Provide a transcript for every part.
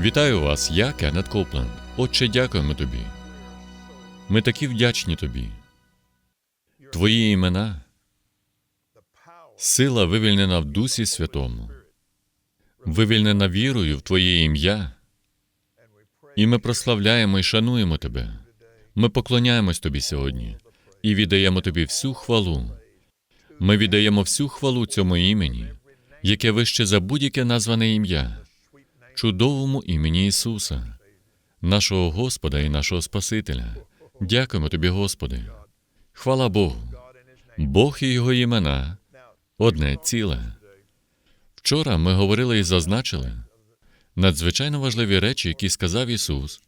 Вітаю вас, я Кеннет Копленд. Отче, дякуємо тобі. Ми такі вдячні тобі. Твої імена, сила вивільнена в Дусі Святому, вивільнена вірою в Твоє ім'я. І ми прославляємо і шануємо Тебе. Ми поклоняємось Тобі сьогодні і віддаємо Тобі всю хвалу. Ми віддаємо всю хвалу цьому імені, яке вище за будь-яке назване ім'я, чудовому імені Ісуса, нашого Господа і нашого Спасителя. Дякуємо Тобі, Господи. Хвала Богу. Бог і Його імена одне ціле. Вчора ми говорили і зазначили надзвичайно важливі речі, які сказав Ісус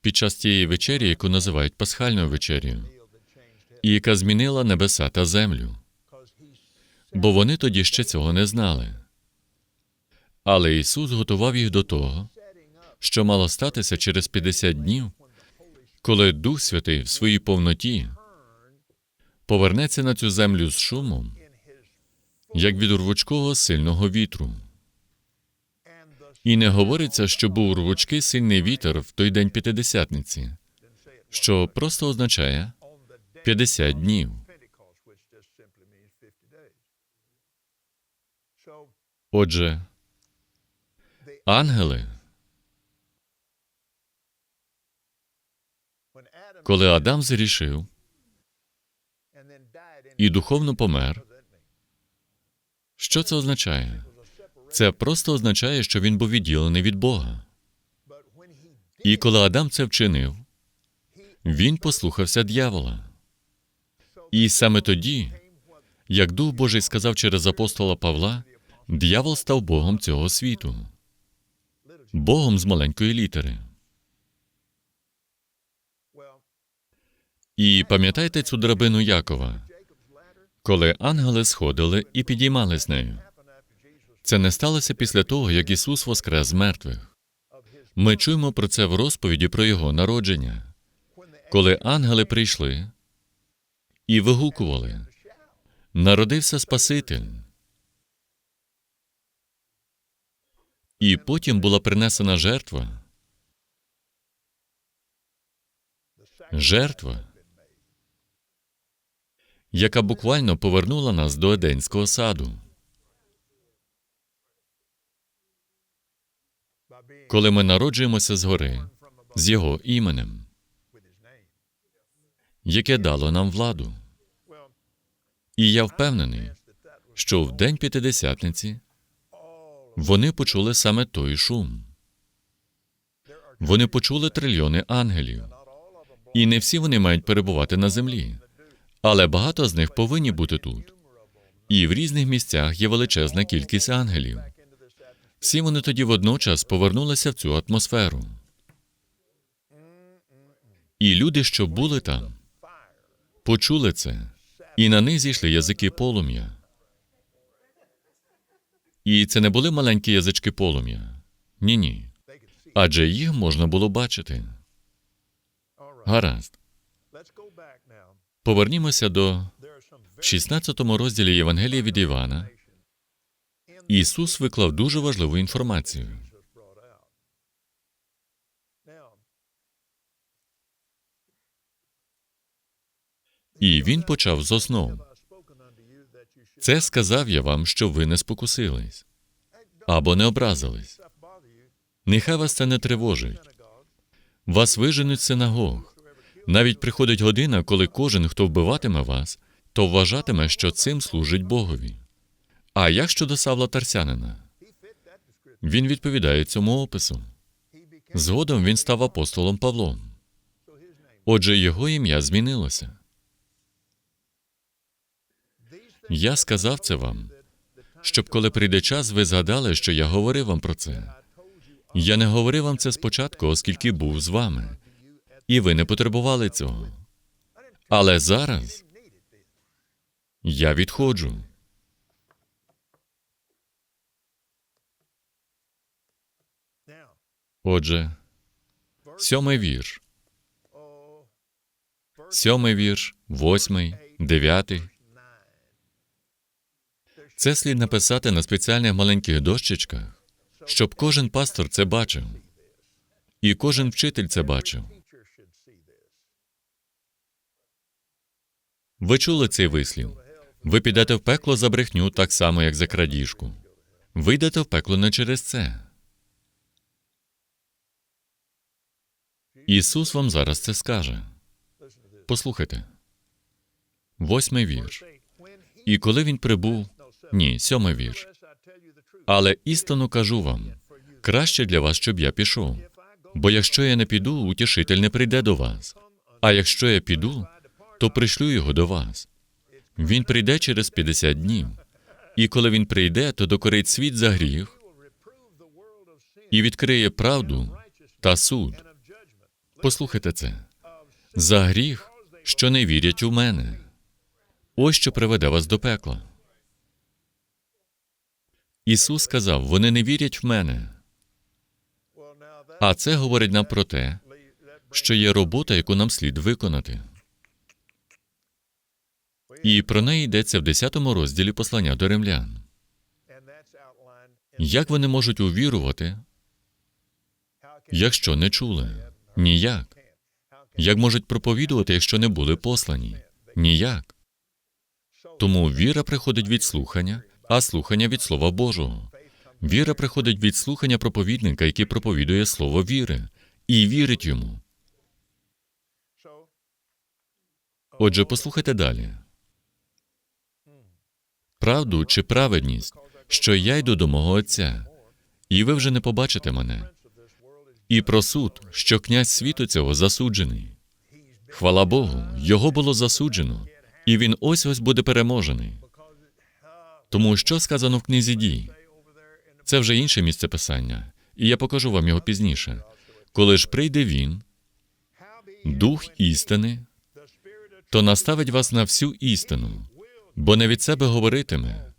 під час тієї вечері, яку називають пасхальною вечерю, і яка змінила небеса та землю. Бо вони тоді ще цього не знали. Але Ісус готував їх до того, що мало статися через 50 днів, коли Дух Святий в своїй повноті повернеться на цю землю з шумом, як від урвучкого сильного вітру. І не говориться, що був рвучкий сильний вітер в той день п'ятидесятниці, що просто означає 50 днів. Pentecost, ангели, коли Адам зрішив і духовно помер, що це означає? Це просто означає, що він був відділений від Бога. І коли Адам це вчинив, він послухався дьявола. І саме тоді, як Дух Божий сказав через апостола Павла, дьявол став Богом цього світу, Богом з маленької літери. І пам'ятайте цю драбину Якова, коли ангели сходили і підіймали з нею. Це не сталося після того, як Ісус воскрес з мертвих. Ми чуємо про це в розповіді про Його народження, коли ангели прийшли і вигукували: Народився Спаситель. І потім була принесена жертва. Жертва, яка буквально повернула нас до Еденського саду. Коли ми народжуємося згори з його іменем, яке дало нам владу. І я впевнений, що в день п'ятидесятниці вони почули саме той шум. Вони почули трильйони ангелів, і не всі вони мають перебувати на землі, але багато з них повинні бути тут. І в різних місцях є величезна кількість ангелів. Всі вони тоді водночас повернулися в цю атмосферу. І люди, що були там, почули це, і на них зійшли язики полум'я. І це не були маленькі язички полум'я. Ні, ні. адже їх можна було бачити. Гаразд. Повернімося до в 16 розділі Євангелія від Івана. Ісус виклав дуже важливу інформацію. І він почав з основ. Це сказав я вам, що ви не спокусились або не образились. Нехай вас це не тривожить. Вас виженуть синагог. Навіть приходить година, коли кожен, хто вбиватиме вас, то вважатиме, що цим служить Богові. А як щодо Савла Тарсянина? Він відповідає цьому опису. Згодом він став апостолом Павлом. Отже, його ім'я змінилося. Я сказав це вам, щоб коли прийде час, ви згадали, що я говорив вам про це. Я не говорив вам це спочатку, оскільки був з вами, і ви не потребували цього. Але зараз я відходжу. Отже, сьомий вірш, сьомий вірш, восьмий, дев'ятий. Це слід написати на спеціальних маленьких дощечках, щоб кожен пастор це бачив, і кожен вчитель це бачив. Ви чули цей вислів? Ви підете в пекло за брехню так само, як за крадіжку. Ви йдете в пекло не через це. Ісус вам зараз це скаже. Послухайте. Восьмий вірш. І коли він прибув, ні, сьомий вірш. Але істину кажу вам, краще для вас, щоб я пішов. Бо якщо я не піду, утішитель не прийде до вас. А якщо я піду, то пришлю його до вас. Він прийде через 50 днів. І коли він прийде, то докорить світ за гріх і відкриє правду та суд. Послухайте це. За гріх, що не вірять у мене. Ось що приведе вас до пекла. Ісус сказав: вони не вірять в мене. А це говорить нам про те, що є робота, яку нам слід виконати. І про неї йдеться в 10 розділі послання до римлян. Як вони можуть увірувати, якщо не чули? Ніяк. Як можуть проповідувати, якщо не були послані? Ніяк. Тому віра приходить від слухання, а слухання від Слова Божого. Віра приходить від слухання проповідника, який проповідує слово віри, і вірить йому. Отже, послухайте далі. Правду чи праведність, що я йду до мого Отця, і ви вже не побачите мене. І про суд, що князь світу цього засуджений. Хвала Богу, його було засуджено, і він ось ось буде переможений. Тому що сказано в книзі дій? Це вже інше місце писання, і я покажу вам його пізніше. Коли ж прийде він, дух істини, то наставить вас на всю істину, бо не від себе говоритиме,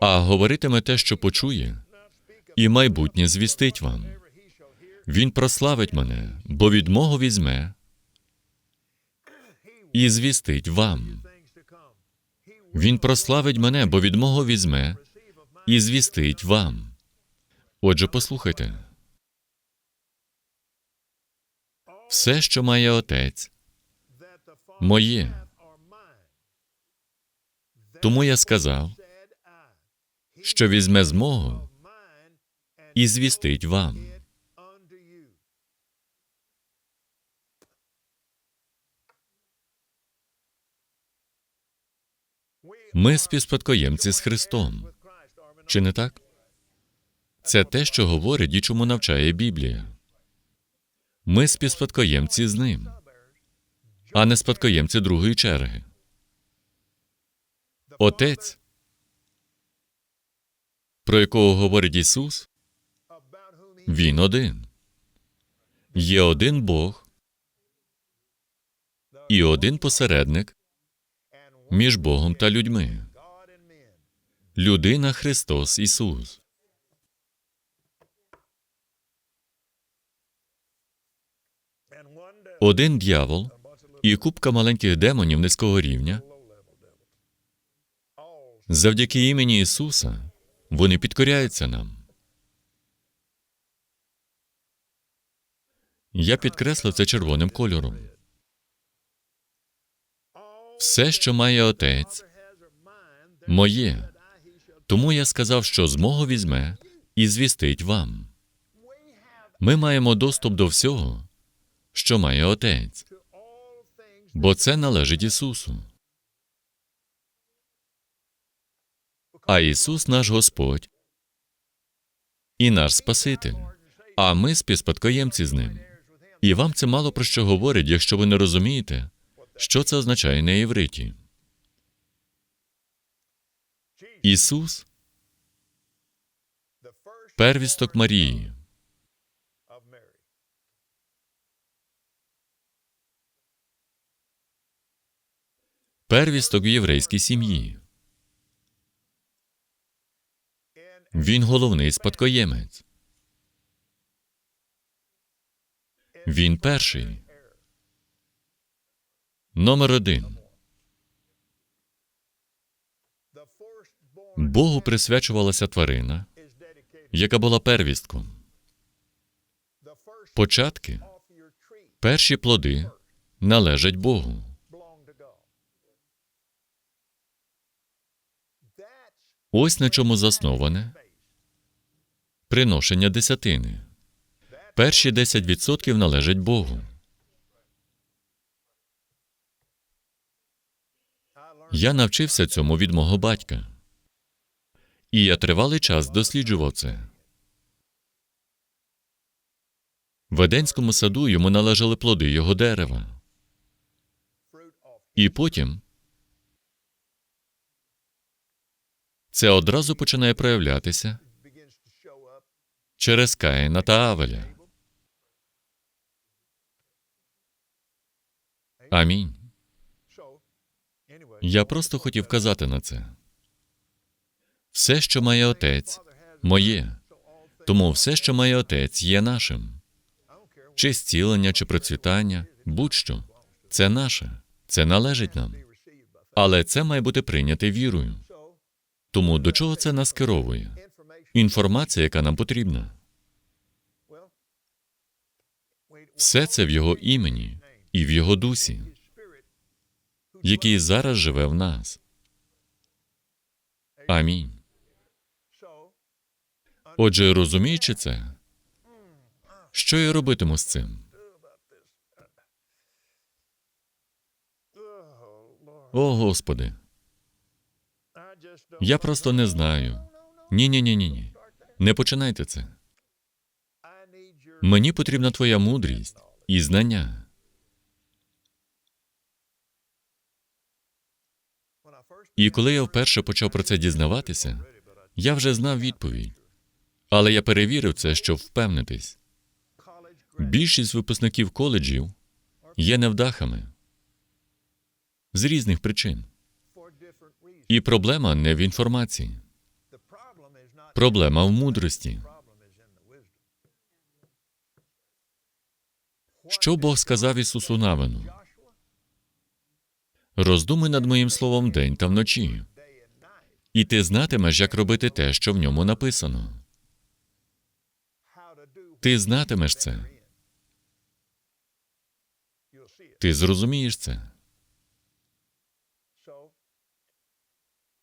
а говоритиме те, що почує, і майбутнє звістить вам. Він прославить мене, бо від мого візьме і звістить вам. Він прославить мене, бо від мого візьме і звістить вам. Отже, послухайте. Все, що має отець, моє. Тому я сказав, що візьме з мого і звістить вам. Ми співспадкоємці з Христом. Чи не так? Це те, що говорить і чому навчає Біблія. Ми співспадкоємці з ним, а не спадкоємці другої черги. Отець, про якого говорить Ісус, Він один. Є один Бог і один посередник між Богом та людьми. Людина Христос Ісус. Один дьявол і купка маленьких демонів низького рівня. Завдяки імені Ісуса вони підкоряються нам. Я підкреслив це червоним кольором. Все, що має отець, моє. Тому я сказав, що з мого візьме і звістить вам. Ми маємо доступ до всього, що має отець, бо це належить Ісусу. А Ісус наш Господь і наш Спаситель, а ми співспадкоємці з ним. І вам це мало про що говорить, якщо ви не розумієте, що це означає на євриті. Ісус первісток Марії. Первісток в єврейській сім'ї. Він головний спадкоємець. Він перший. Номер один. Богу присвячувалася тварина, яка була первістком. Початки, перші плоди належать Богу. Ось на чому засноване приношення десятини. Перші 10% належать Богу. Я навчився цьому від мого батька. І я тривалий час досліджував це. В Еденському саду йому належали плоди його дерева. І потім це одразу починає проявлятися через Каїна та Авеля. Амінь. Я просто хотів казати на це. Все, що має отець, моє. Тому все, що має отець, є нашим. Чи зцілення, чи процвітання, будь-що. Це наше, це належить нам. Але це має бути прийняте вірою. Тому до чого це нас керовує? Інформація, яка нам потрібна. Все це в його імені і в його дусі, який зараз живе в нас. Амінь. Отже, розуміючи це, що я робитиму з цим? О, Господи, я просто не знаю. Ні, ні, ні, ні, ні. Не починайте це. Мені потрібна твоя мудрість і знання. І коли я вперше почав про це дізнаватися, я вже знав відповідь. Але я перевірив це, щоб впевнитись. Більшість випускників коледжів є невдахами з різних причин. І проблема не в інформації, проблема в мудрості. Що Бог сказав Ісусу Навину? Роздумуй над моїм словом день та вночі, і ти знатимеш, як робити те, що в ньому написано. Ти знатимеш це. Ти зрозумієш це.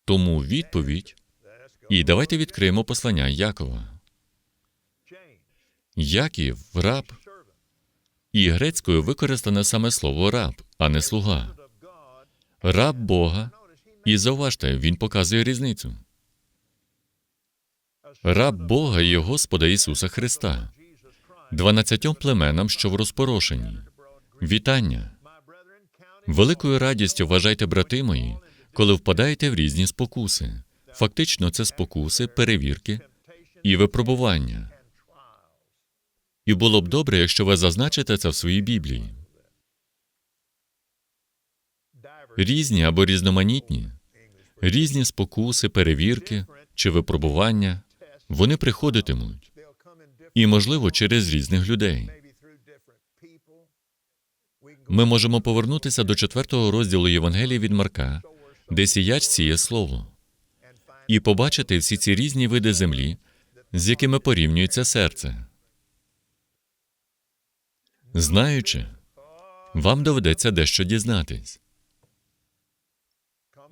Тому відповідь. І давайте відкриємо послання Якова. Яків раб, і грецькою використане саме слово раб, а не слуга. Раб Бога. І зауважте, він показує різницю. Раб Бога і Господа Ісуса Христа, дванадцятьом племенам, що в розпорошенні. Вітання. Великою радістю вважайте, брати мої, коли впадаєте в різні спокуси. Фактично, це спокуси, перевірки і випробування. І було б добре, якщо ви зазначите це в своїй Біблії. Різні або різноманітні, різні спокуси, перевірки чи випробування вони приходитимуть, і, можливо, через різних людей. Ми можемо повернутися до четвертого розділу Євангелії від Марка, де сіяч сіє слово, і побачити всі ці різні види землі, з якими порівнюється серце. Знаючи, вам доведеться дещо дізнатись.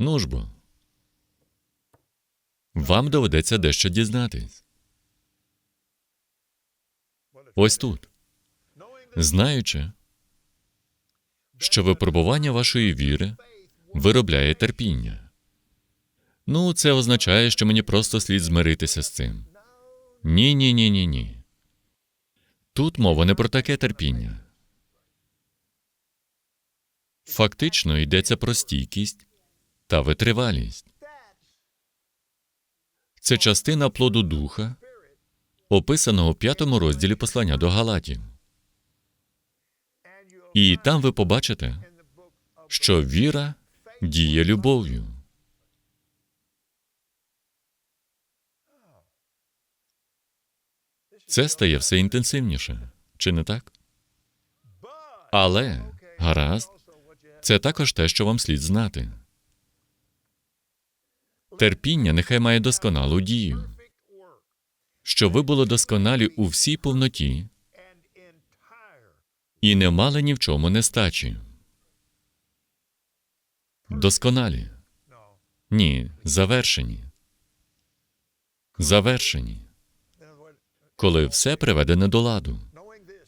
Ну ж бо. Вам доведеться дещо дізнатись. Ось тут. Знаючи, що випробування вашої віри виробляє терпіння. Ну, це означає, що мені просто слід змиритися з цим. Ні, ні, ні, ні, ні. Тут мова не про таке терпіння. Фактично йдеться про стійкість та витривалість. Це частина плоду духа, описаного у п'ятому розділі послання до Галатів. І там ви побачите, що віра діє любов'ю. Це стає все інтенсивніше, чи не так? Але, гаразд, це також те, що вам слід знати. Терпіння нехай має досконалу дію, щоб ви були досконалі у всій повноті і не мали ні в чому нестачі. Досконалі. Ні, завершені. Завершені. Коли все приведене до ладу.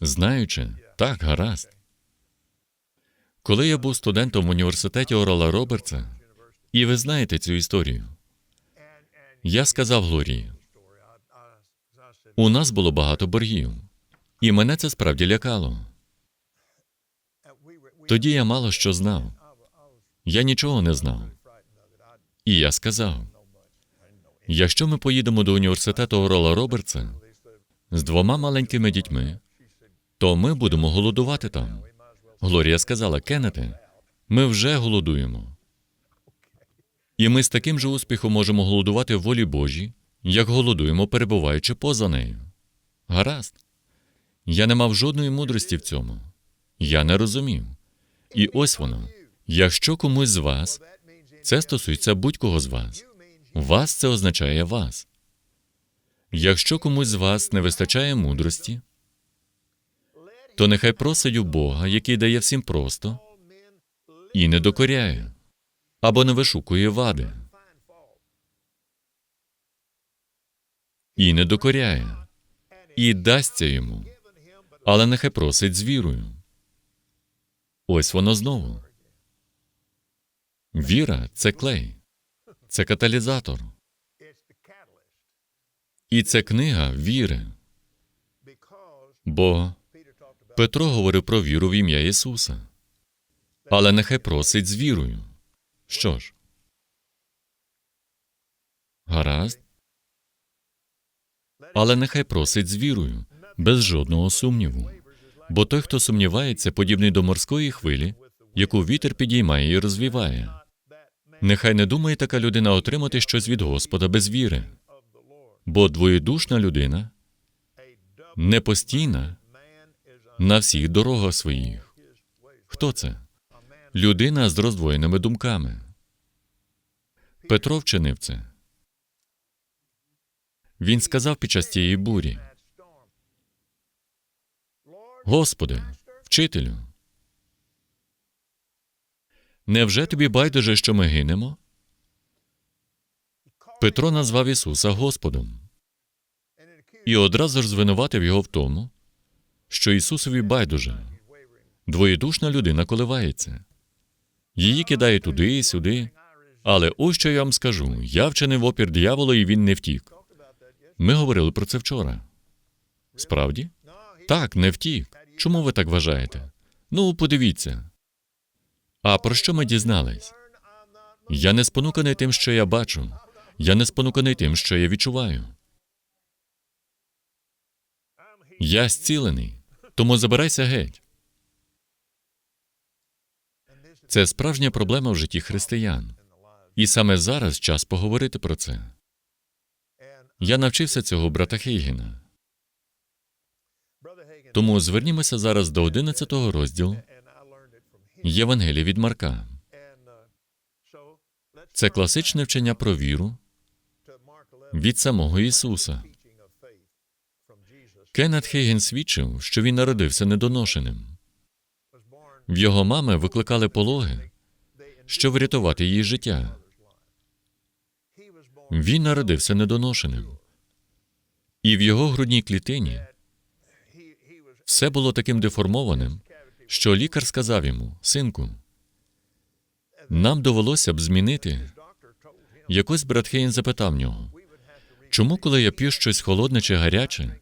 Знаючи, так, гаразд. Коли я був студентом в університеті Орала Робертса, і ви знаєте цю історію, я сказав Глорії, у нас було багато боргів, і мене це справді лякало. Тоді я мало що знав. Я нічого не знав. І я сказав: якщо ми поїдемо до університету Орола Робертса з двома маленькими дітьми, то ми будемо голодувати там. Глорія сказала: Кеннете, ми вже голодуємо. І ми з таким же успіхом можемо голодувати волі Божій, як голодуємо, перебуваючи поза нею. Гаразд. Я не мав жодної мудрості в цьому. Я не розумів. І ось воно. Якщо комусь з вас, це стосується будь-кого з вас. Вас це означає вас. Якщо комусь з вас не вистачає мудрості, то нехай просить у Бога, який дає всім просто, і не докоряє, або не вишукує вади. І не докоряє, і дасться йому, але нехай просить з вірою. Ось воно знову. Віра це клей, це каталізатор. І це книга віри. Бо Петро говорив про віру в ім'я Ісуса. Але нехай просить з вірою. Що ж? Гаразд. Але нехай просить з вірою, без жодного сумніву. Бо той, хто сумнівається, подібний до морської хвилі, яку вітер підіймає і розвіває. Нехай не думає така людина отримати щось від Господа без віри. Бо двоєдушна людина непостійна на всіх дорогах своїх. Хто це? Людина з роздвоєними думками. Петро вчинив це. Він сказав під час тієї бурі: Господи, вчителю, невже тобі байдуже, що ми гинемо? Петро назвав Ісуса Господом і одразу ж звинуватив його в тому, що Ісусові байдуже. Двоєдушна людина коливається. Її кидає туди і сюди. Але ось що я вам скажу: я вчинив опір дияволу, і він не втік. Ми говорили про це вчора. Справді? Так, не втік. Чому ви так вважаєте? Ну, подивіться. А про що ми дізнались? Я не спонуканий тим, що я бачу. Я не спонуканий тим, що я відчуваю. Я зцілений, тому забирайся геть. Це справжня проблема в житті християн. І саме зараз час поговорити про це. Я навчився цього брата Хейгена. Тому звернімося зараз до 11 розділу Євангелія від Марка. Це класичне вчення про віру to Mark 11 від самого Ісуса. Кеннет Хейген свідчив, що він народився недоношеним. В його мами викликали пологи, щоб врятувати її життя. Він народився недоношеним. І в його грудній клітині все було таким деформованим, що лікар сказав йому: Синку, нам довелося б змінити. Якось брат Хейн запитав нього, чому, коли я п'ю щось холодне чи гаряче,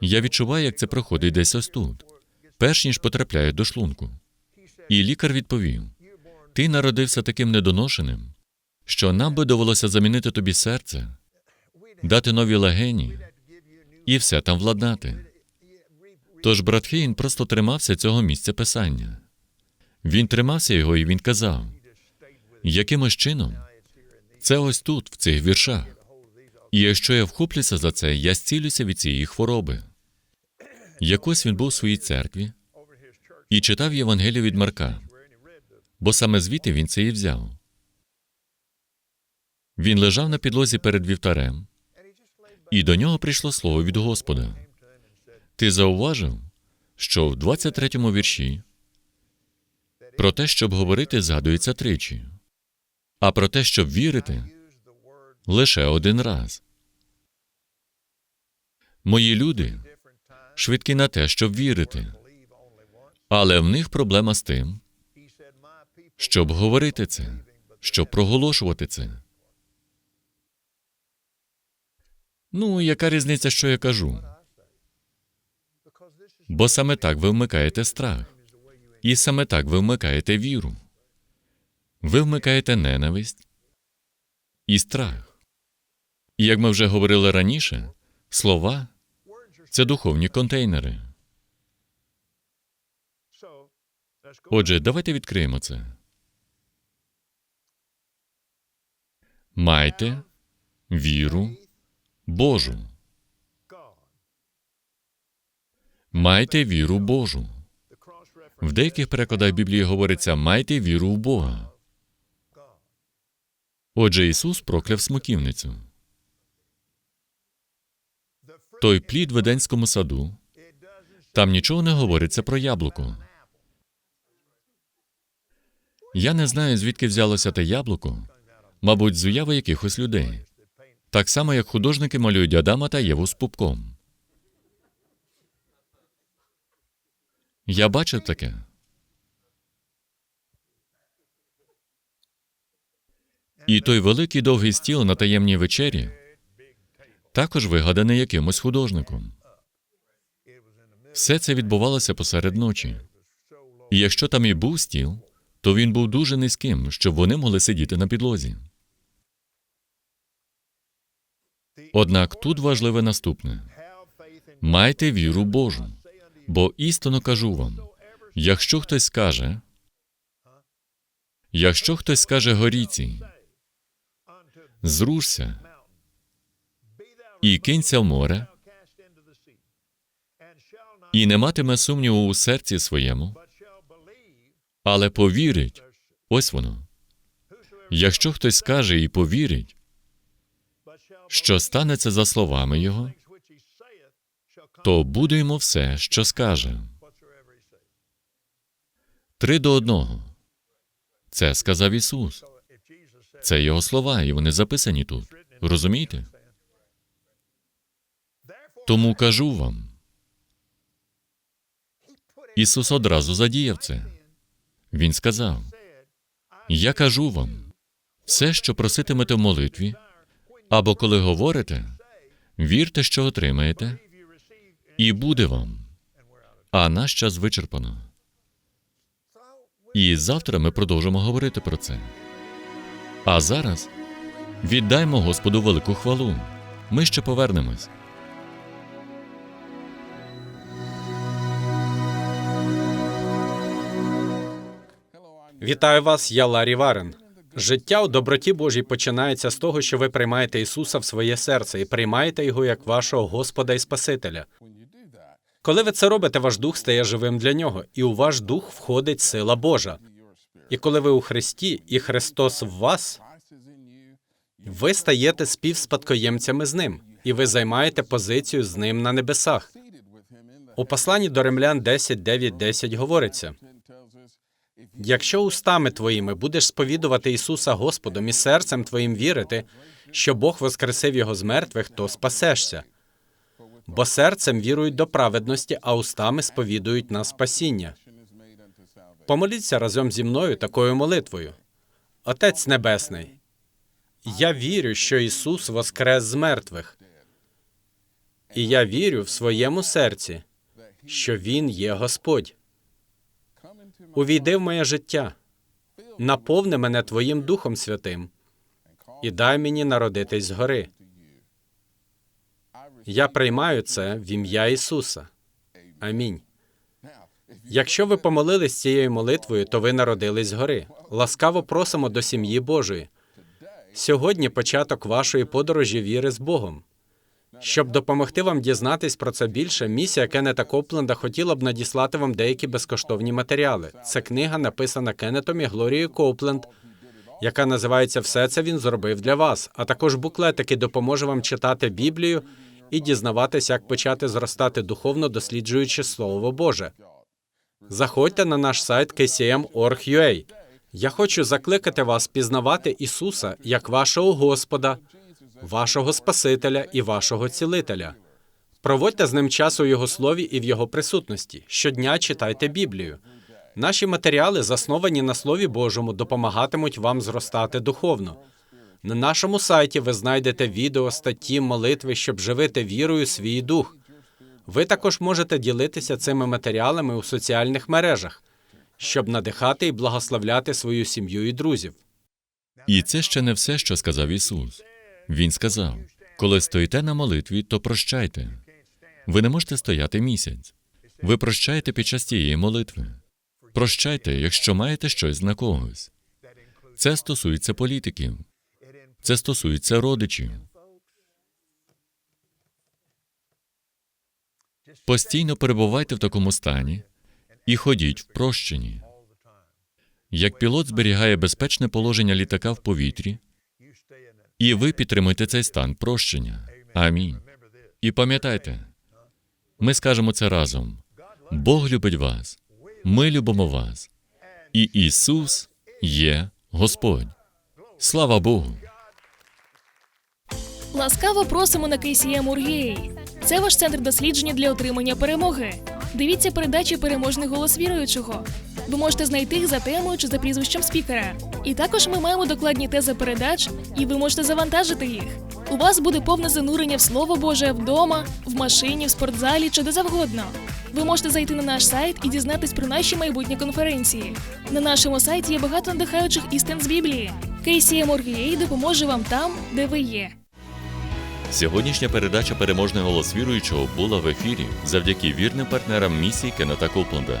я відчуваю, як це проходить десь ось тут, перш ніж потрапляє до шлунку. І лікар відповів: ти народився таким недоношеним, що нам би довелося замінити тобі серце, дати нові легені і все там владнати. Тож брат Хейн просто тримався цього місця писання. Він тримався його і він казав, якимось чином це ось тут, в цих віршах. І якщо я вхоплюся за це, я зцілюся від цієї хвороби. Якось він був у своїй церкві і читав Євангелію від Марка, бо саме звідти він це і взяв. Він лежав на підлозі перед вівтарем, і до нього прийшло слово від Господа. Ти зауважив, що в 23-му вірші про те, щоб говорити, згадується тричі, а про те, щоб вірити, лише один раз. Мої люди швидкі на те, щоб вірити, але в них проблема з тим, щоб говорити це, щоб проголошувати це. Ну, яка різниця, що я кажу? Бо саме так ви вмикаєте страх. І саме так ви вмикаєте віру. Ви вмикаєте ненависть і страх. І як ми вже говорили раніше, слова це духовні контейнери. Отже, давайте відкриємо це. Майте віру Божу. Майте віру Божу. В деяких перекладах Біблії говориться майте віру в Бога. Отже, Ісус прокляв смоківницю. Той плід в Еденському саду, там нічого не говориться про яблуко. Я не знаю, звідки взялося те яблуко, мабуть, з уяви якихось людей. Так само, як художники малюють Адама та Єву з пупком. Я бачив таке. І той великий довгий стіл на таємній вечері також вигаданий якимось художником. Все це відбувалося посеред ночі. І якщо там і був стіл, то він був дуже низьким, щоб вони могли сидіти на підлозі. Однак тут важливе наступне: майте віру Божу, бо істинно кажу вам: якщо хтось скаже, якщо хтось скаже горіці, зрушся і кинься в море, і не матиме сумніву у серці своєму, але повірить. Ось воно. Якщо хтось скаже і повірить, що станеться за словами його, то буде все, що скаже. Три до одного. Це сказав Ісус. Це його слова, і вони записані тут. Розумієте? Тому кажу вам. Ісус одразу задіяв це. Він сказав: Я кажу вам, все, що проситимете в молитві, або коли говорите, вірте, що отримаєте, і буде вам. А наш час вичерпано. І завтра ми продовжимо говорити про це. А зараз віддаймо Господу велику хвалу. Ми ще повернемось. Вітаю вас, я Ларі Варен. Життя у доброті Божій починається з того, що ви приймаєте Ісуса в своє серце і приймаєте його як вашого Господа і Спасителя. Коли ви це робите, ваш дух стає живим для нього, і у ваш дух входить сила Божа. І коли ви у Христі, і Христос в вас, ви стаєте співспадкоємцями з ним, і ви займаєте позицію з ним на небесах. У посланні до римлян 10, 9, 10 говориться: якщо устами твоїми будеш сповідувати Ісуса Господом і серцем твоїм вірити, що Бог воскресив його з мертвих, то спасешся. Бо серцем вірують до праведності, а устами сповідують на спасіння. Помоліться разом зі мною такою молитвою. Отець Небесний, я вірю, що Ісус воскрес з мертвих. І я вірю в своєму серці, що Він є Господь. Увійди в моє життя, наповни мене Твоїм Духом Святим і дай мені народитись згори. Я приймаю це в ім'я Ісуса. Амінь. Якщо ви помолились цією молитвою, то ви народились згори. Ласкаво просимо до сім'ї Божої. Сьогодні початок вашої подорожі віри з Богом. Щоб допомогти вам дізнатись про це більше, місія Кеннета Копленда хотіла б надіслати вам деякі безкоштовні матеріали. Це книга, написана Кеннетом і Глорією Копленд, яка називається Все це він зробив для вас, а також буклет, який допоможе вам читати Біблію і дізнаватись, як почати зростати духовно, досліджуючи Слово Боже. Заходьте на наш сайт kcm.org.ua. Я хочу закликати вас пізнавати Ісуса як вашого Господа, вашого Спасителя і вашого цілителя. Проводьте з ним час у Його слові і в Його присутності. Щодня читайте Біблію. Наші матеріали, засновані на Слові Божому, допомагатимуть вам зростати духовно. На нашому сайті ви знайдете відео, статті, молитви, щоб живити вірою свій дух. Ви також можете ділитися цими матеріалами у соціальних мережах, щоб надихати і благословляти свою сім'ю і друзів. І це ще не все, що сказав Ісус. Він сказав: коли стоїте на молитві, то прощайте. Ви не можете стояти місяць. Ви прощаєте під час тієї молитви. Прощайте, якщо маєте щось на когось. Це стосується політиків. Це стосується родичів. Постійно перебувайте в такому стані і ходіть в прощенні. Як пілот зберігає безпечне положення літака в повітрі, і ви підтримуєте цей стан прощення. Амінь. І пам'ятайте, ми скажемо це разом. Бог любить вас, ми любимо вас, і Ісус є Господь. Слава Богу! Ласкаво просимо на KCM Ургей. Це ваш центр дослідження для отримання перемоги. Дивіться передачі Переможний голос віруючого. Ви можете знайти їх за темою чи за прізвищем спікера. І також ми маємо докладні тези передач, і ви можете завантажити їх. У вас буде повне занурення в Слово Боже вдома, в машині, в спортзалі чи де завгодно. Ви можете зайти на наш сайт і дізнатись про наші майбутні конференції. На нашому сайті є багато надихаючих істин з Біблії. KCM Ургей допоможе вам там, де ви є. Сьогоднішня передача Переможний голос віруючого була в ефірі завдяки вірним партнерам місії Кеннета Копленда.